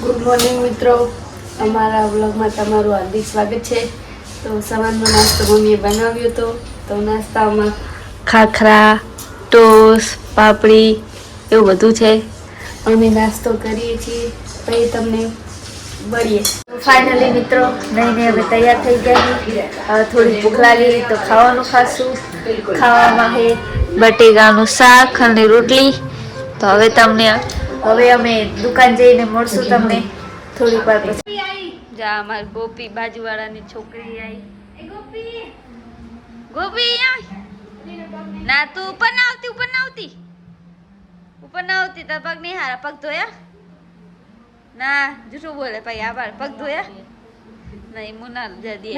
Good morning મિત્રો. અમારા વ્લોગમાં તમારું હાર્દિક સ્વાગત છે. તો સવારનો નાસ્તો મમ્મીએ બનાવ્યો હતો. તો નાસ્તામાં ખાખરા, ટોસ, પાપડી એવું બધું છે. અમે નાસ્તો કરીએ છીએ. પછી તમને મળીએ. ફાઇનલી મિત્રો નહીં હવે તૈયાર થઈ ગયા. હવે થોડી ભૂખ લાગી તો ખાવાનું ખાશું. ખાવામાં છે બટેકાનું શાક અને રોટલી. તો હવે તમને હવે અમે દુકાન જઈને મળશું તમને થોડીક વાર પછી. જા અમાર ગોપી બાજુવાળાની છોકરી આવી ગોપી. ગોપી ના તું ઉપર ના આવતી ઉપર ના આવતી. ઉપર ના આવતી તાર પગ નહીં હારા. પગ ધોયા? ના જૂઠું બોલે ભાઈ આભાર. પગ ધોયા? નહીં મુના જદી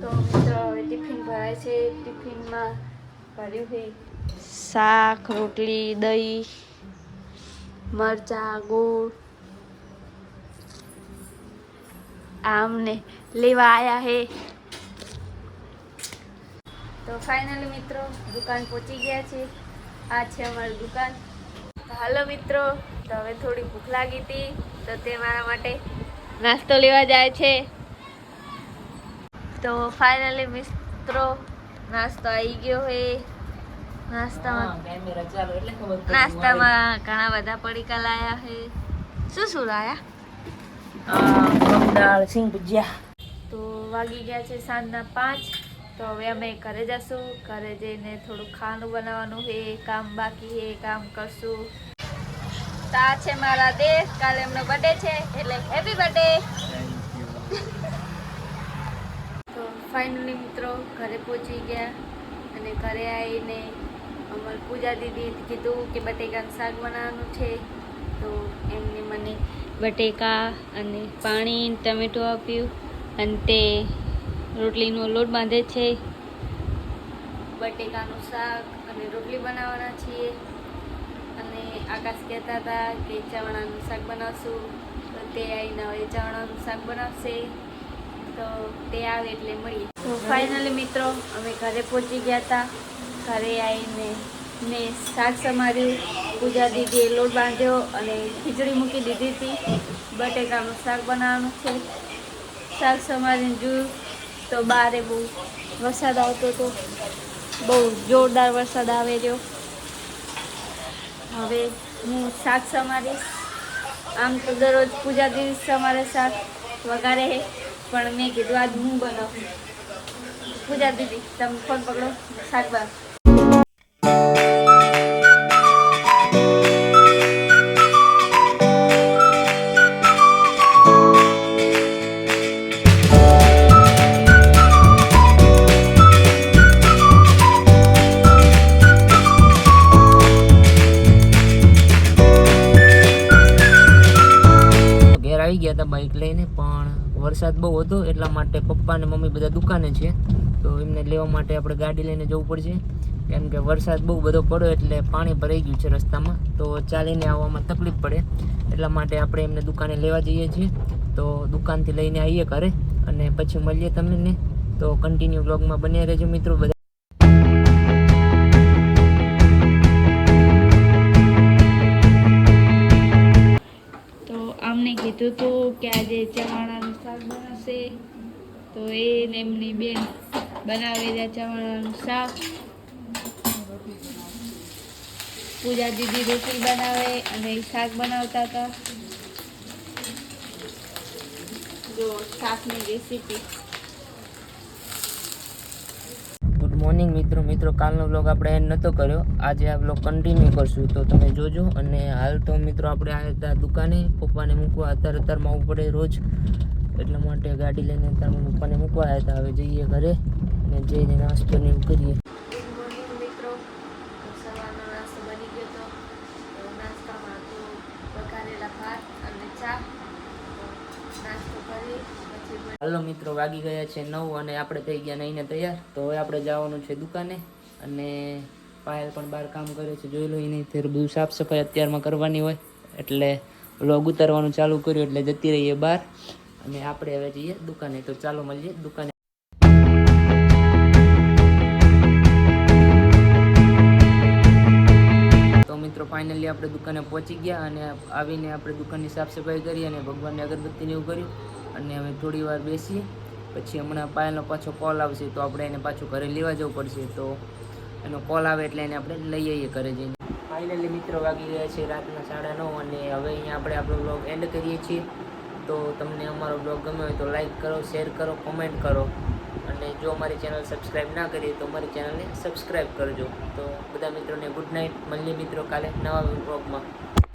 તો મિત્રો હવે ટિફિન ભરાય છે. ટિફિનમાં છે. શાક રોટલી દહીં મરચા ગોળ આમને લેવા આયા હે. તો ફાઇનલી મિત્રો દુકાન પહોંચી ગયા છે. આ છે અમારી દુકાન. હાલો મિત્રો તો હવે થોડી ભૂખ લાગી હતી તો તે મારા માટે નાસ્તો લેવા જાય છે. તો ફાઇનલી મિત્રો નાસ્તો આવી ગયો હે. નાસ્તામાં નાસ્તામાં ઘણા બધા પડીકા લાયા હે. શું શું લાયા? દાળ સિંગ ભજીયા. તો વાગી ગયા છે સાંજના પાંચ. તો હવે અમે ઘરે જશું. ઘરે જઈને થોડું ખાવાનું બનાવવાનું હે કામ બાકી હે કામ કરશું. તા છે મારા દેશ કાલે એમનો બર્થડે છે એટલે હેપી બર્થડે ફાઇનલી મિત્રો ઘરે પહોંચી ગયા અને ઘરે આવીને અમારી પૂજા દીદી કીધું કે બટેકાનું શાક બનાવવાનું છે. તો એમને મને બટેકા અને પાણી ટમેટું આપ્યું અને તે રોટલીનો લોટ બાંધે છે. બટેકાનું શાક અને રોટલી બનાવવાના છીએ. અને આકાશ કહેતા હતા કે ચવાણાનું શાક બનાવશું. તો તે આવીને હવે ચવાણાનું શાક બનાવશે. તો તે આવે એટલે મળીએ. તો ફાઇનલી મિત્રો, અમે ઘરે પહોંચી ગયા હતા ઘરે આવીને મેં શાક સમાર્યું, પૂજા દીદીએ લોટ બાંધ્યો અને ખીચડી મૂકી દીધી હતી. બટેકાનું શાક બનાવવાનું છે. શાક સમારીને જોયું તો બારે બહુ વરસાદ આવતો હતો. બહુ જોરદાર વરસાદ આવે રહ્યો. હવે હું શાક સમારીશ. આમ તો દરરોજ પૂજા દીદી સમારે શાક છે પણ મેં કીધું આજ હું બનાવું. પૂજા દીદી, તમે ફોન પકડો. શાક બનાવો આવી ગયા હતા બાઇક લઈને, પણ વરસાદ બહુ હતો, એટલા માટે પપ્પા અને મમ્મી બધા દુકાને છે. તો એમને લેવા માટે આપણે ગાડી લઈને જવું પડશે. કેમ કે વરસાદ બહુ બધો પડ્યો એટલે પાણી ભરાઈ ગયું છે રસ્તામાં. તો ચાલીને આવવામાં તકલીફ પડે. એટલા માટે આપણે એમને દુકાને લેવા જઈએ છીએ. તો દુકાનથી લઈને આવીએ ઘરે અને પછી મળીએ તમને. તો કન્ટિન્યુ બ્લોગમાં બન્યા રહેજો મિત્રો. બધા કીધું હતું કે આજે ચવાણાનું શાક બનાવશે, તો એ ને એમની બેન બનાવેલા ચવાણાનું શાક. પૂજા દીદી રોટલી બનાવે અને શાક બનાવતા હતા. જો શાકની રેસીપી ગુડ મોર્નિંગ મિત્રો. મિત્રો, કાલનો બ્લોગ આપણે એન્ડ નહોતો કર્યો. આજે આ બ્લોગ કન્ટિન્યુ કરશું. તો તમે જોજો. અને હાલ તો મિત્રો આપણે હતા દુકાને. પપ્પાને મૂકવા અત્યારે અત્યારમાં આવવું પડે રોજ. એટલા માટે ગાડી લઈને અત્યારમાં પપ્પાને મૂકવા આવ્યા હતા. હવે જઈએ ઘરે અને જઈને નાસ્તો ને એવું કરીએ ગુડ મોર્નિંગ મિત્રો તો સવારનો નાસ્તો બની ગયો હતો તો નાસ્તામાં હતું વઘારેલા ભાત અને ચા તો નાસ્તો કરી પછી મળીએ. હાલો મિત્રો, વાગી ગયા છે નવ અને આપણે થઈ ગયા નહીં તૈયાર. તો હવે આપણે જવાનું છે દુકાને અને પાયલ પણ બહાર કામ કરે છે. જોઈ લો એ નહીં ત્યારે બધું સાફ સફાઈ અત્યારમાં કરવાની હોય. એટલે લોગ ઉતારવાનું ચાલુ કર્યું એટલે જતી રહીએ બહાર. અને આપણે હવે જઈએ દુકાને. તો ચાલો મળીએ દુકાને. તો મિત્રો ફાઇનલી આપણે દુકાને પહોંચી ગયા અને આવીને આપણે દુકાનની સાફ સફાઈ કરી અને ભગવાનને અગરબત્તીને એવું કર્યું. અને હવે થોડી વાર બેસીએ. પછી હમણાં પાયલનો પાછો કોલ આવશે તો આપણે એને પાછું ઘરે લેવા જવું પડશે. તો એનો કોલ આવે એટલે એને આપણે લઈ આવીએ ઘરે જઈને. ફાઇનલી મિત્રો વાગી રહ્યા છે રાતના સાડા નવ અને હવે અહીંયા આપણે આપણો બ્લોગ એન્ડ કરીએ છીએ. તો તમને અમારો બ્લોગ ગમ્યો હોય તો લાઈક કરો શેર કરો કોમેન્ટ કરો. અને જો અમારી ચેનલ સબસ્ક્રાઈબ ના કરીએ તો અમારી ચેનલને સબસ્ક્રાઈબ કરજો. તો બધા મિત્રોને ગુડ નાઇટ મળીએ મિત્રો કાલે નવા બ્લોગમાં